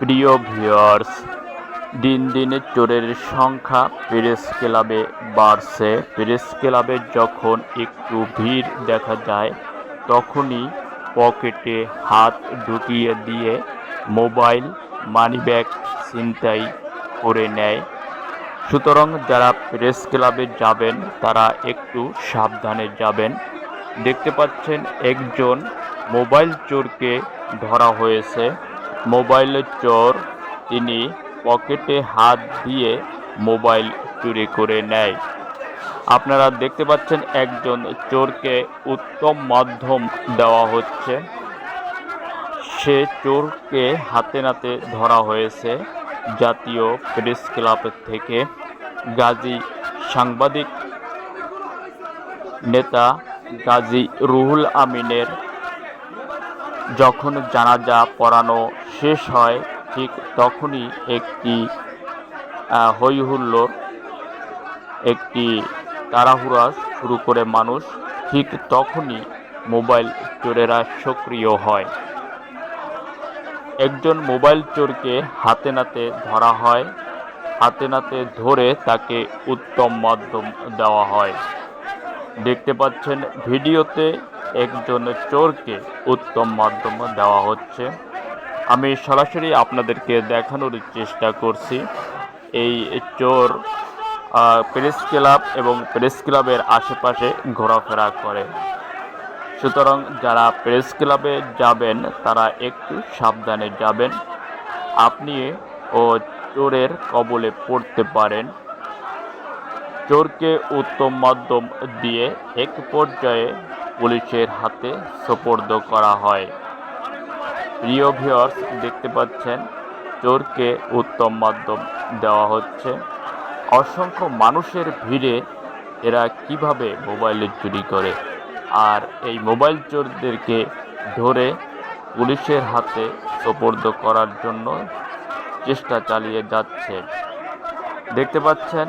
প্রিয় ভিউয়ার্স, দিন দিন চোরের সংখ্যা প্রেস ক্লাবে বাড়ছে। প্রেস ক্লাবে যখন একটু ভিড় দেখা যায়, তখনই পকেটে হাত ঢুকিয়ে দিয়ে মোবাইল, মানিব্যাগ ছিনতাই করে নেয়। সুতরাং যারা প্রেস ক্লাবে যাবেন, তারা একটু সাবধানে যাবেন। দেখতে পাচ্ছেন একজন মোবাইল চোরকে ধরা হয়েছে। মোবাইল চোর, তিনি পকেটে হাত দিয়ে মোবাইল চুরি করে নেয়। আপনারা দেখতে পাচ্ছেন একজন চোরকে উত্তম মাধ্যম দেওয়া হচ্ছে। সে চোরকে হাতে নাতে ধরা হয়েছে জাতীয় প্রেস ক্লাব থেকে। গাজী সাংবাদিক নেতা গাজী রুহুল আমিনের যখন জানাজা পড়ানো শেষ হয় ঠিক তখনই একটি আহ, হই হুল্লোড় একটি তাড়াহুড়া শুরু করে মানুষ ঠিক তখনই মোবাইল চোরেরা সক্রিয় হয়। একজন মোবাইল চোরকে হাতে নাতে ধরা হয় হাতে নাতে ধরে তাকে উত্তম মাধ্যম দেওয়া হয়। দেখতে পাচ্ছেন ভিডিওতে একজন চোরকে উত্তম মাধ্যম দেওয়া হচ্ছে। আমি সরাসরি আপনাদেরকে দেখানোর চেষ্টা করছি। এই চোর প্রেস ক্লাব এবং প্রেস ক্লাবের আশেপাশে ঘোরাফেরা করে। সুতরাং যারা প্রেস ক্লাবে যাবেন, তারা একটু সাবধানে যাবেন। আপনি ও চোরের কবলে পড়তে পারেন। চোরকে উত্তম মাধ্যম দিয়ে এক পর্যায়ে পুলিশের হাতে সোপর্দ করা হয়। প্রিয় ভিউয়ার্স, দেখতে পাচ্ছেন, চোরকে উত্তম মাধ্যম দেওয়া হচ্ছে। অসংখ্য মানুষের ভিড়ে এরা কীভাবে মোবাইলে চুরি করে? আর এই মোবাইল চোরদেরকে ধরে পুলিশের হাতে সোপর্দ করার জন্য চেষ্টা চালিয়ে যাচ্ছে। দেখতে পাচ্ছেন,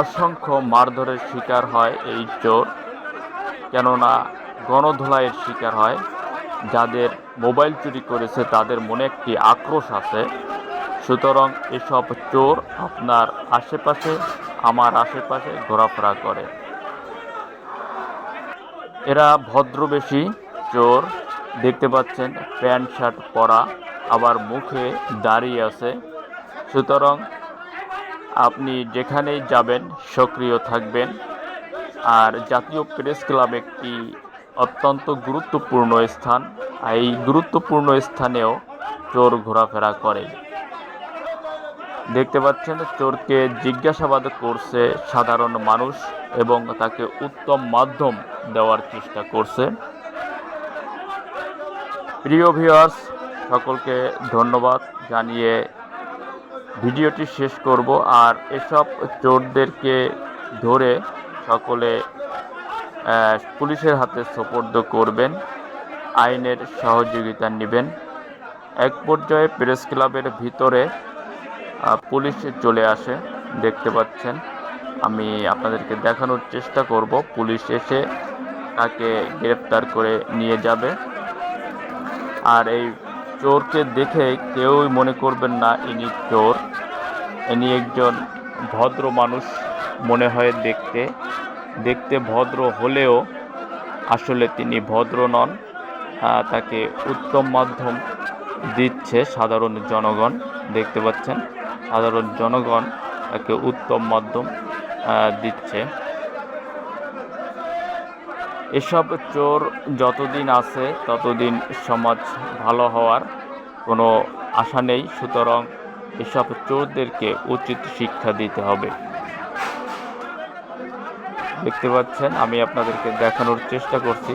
অসংখ্য মারধরের শিকার হয় এই চোর। কেননা গণধোলাইয়ের শিকার হয়, যাদের মোবাইল চুরি করেছে তাদের মনে একটি আক্রোশ আছে। সুতরাং এসব চোর আপনার আশেপাশে, আমার আশেপাশে ঘোরাফেরা করে। এরা ভদ্রবেশী চোর, দেখতে পাচ্ছেন প্যান্ট, শার্ট পরা, আবার মুখে দাঁড়িয়ে আছে। সুতরাং আপনি যেখানেই যাবেন, সক্রিয় থাকবেন। আর জাতীয় প্রেস ক্লাব একটি অত্যন্ত গুরুত্বপূর্ণ স্থান। এই গুরুত্বপূর্ণ স্থানেও চোর ঘোরাফেরা করে। দেখতে পাচ্ছেন, চোরকে জিজ্ঞাসাবাদ করছে সাধারণ মানুষ এবং তাকে উত্তম মাধ্যম দেওয়ার চেষ্টা করছে। প্রিয় ভিউয়ার্স, সকলকে ধন্যবাদ জানিয়ে ভিডিওটি শেষ করব। আর এসব চোরদেরকে ধরে সকলে পুলিশের হাতে সোপর্দ করবেন, আইনের সহযোগিতা নেবেন। এক পর্যায়ে প্রেস ক্লাবের ভিতরে পুলিশ চলে আসে, দেখতে পাচ্ছেন। আমি আপনাদেরকে দেখানোর চেষ্টা করব। পুলিশ এসে তাকে গ্রেপ্তার করে নিয়ে যাবে। আর এই চোরকে দেখে কেউই মনে করবেন না, ইনি চোর। ইনি একজন ভদ্র মানুষ। মনে হয় দেখতে দেখতে ভদ্র হলেও আসলে তিনি ভদ্র নন। তাকে উত্তম মাধ্যম দিচ্ছে সাধারণ জনগণ, দেখতে পাচ্ছেন? সাধারণ জনগণ তাকে উত্তম মাধ্যম দিচ্ছে। এসব চোর যতদিন আছে, ততদিন সমাজ ভালো হওয়ার কোনো আশা নেই। সুতরাং এসব চোরদেরকে উচিত শিক্ষা দিতে হবে। দেখতে পাচ্ছেন আমি আপনাদেরকে দেখানোর চেষ্টা করছি।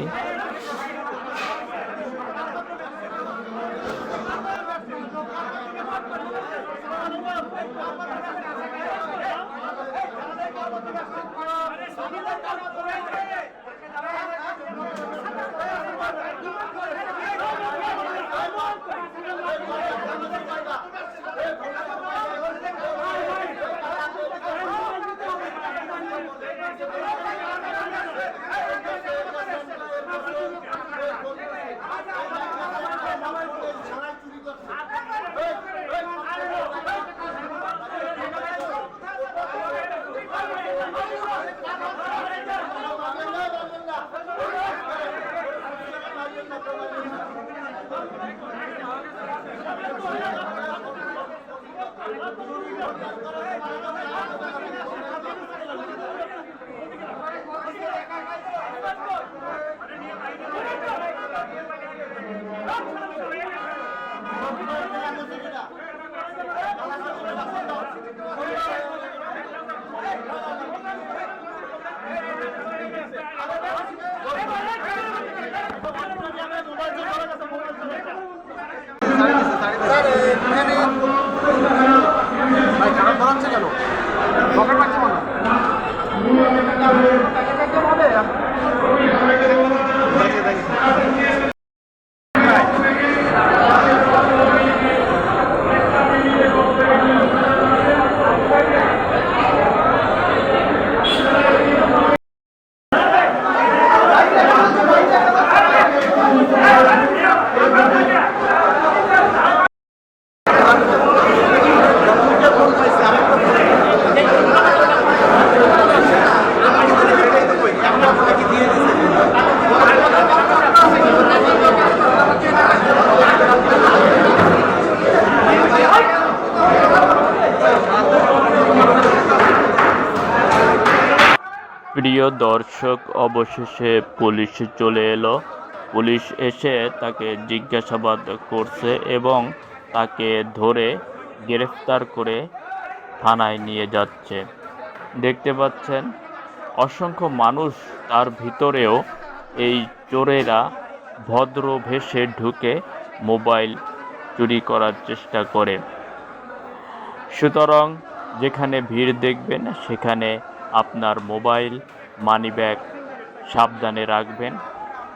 ভাই খারাপ ধরাচ্ছে কেন? পকেট পাচ্ছে মনে প্রিয় দর্শক, অবশেষে পুলিশ চলে এলো। পুলিশ এসে তাকে জিজ্ঞাসাবাদ করছে এবং তাকে ধরে গ্রেফতার করে থানায় নিয়ে যাচ্ছে। দেখতে পাচ্ছেন, অসংখ্য মানুষ তার ভিতরেও এই চোরেরা ভদ্র ভেসে ঢুকে মোবাইল চুরি করার চেষ্টা করে। সুতরাং যেখানে ভিড় দেখবেন, সেখানে আপনার মোবাইল মানি ব্যাগ সাবধানে রাখবেন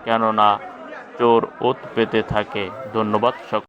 কেননা চোর ওত পেতে থাকে। ধন্যবাদ সক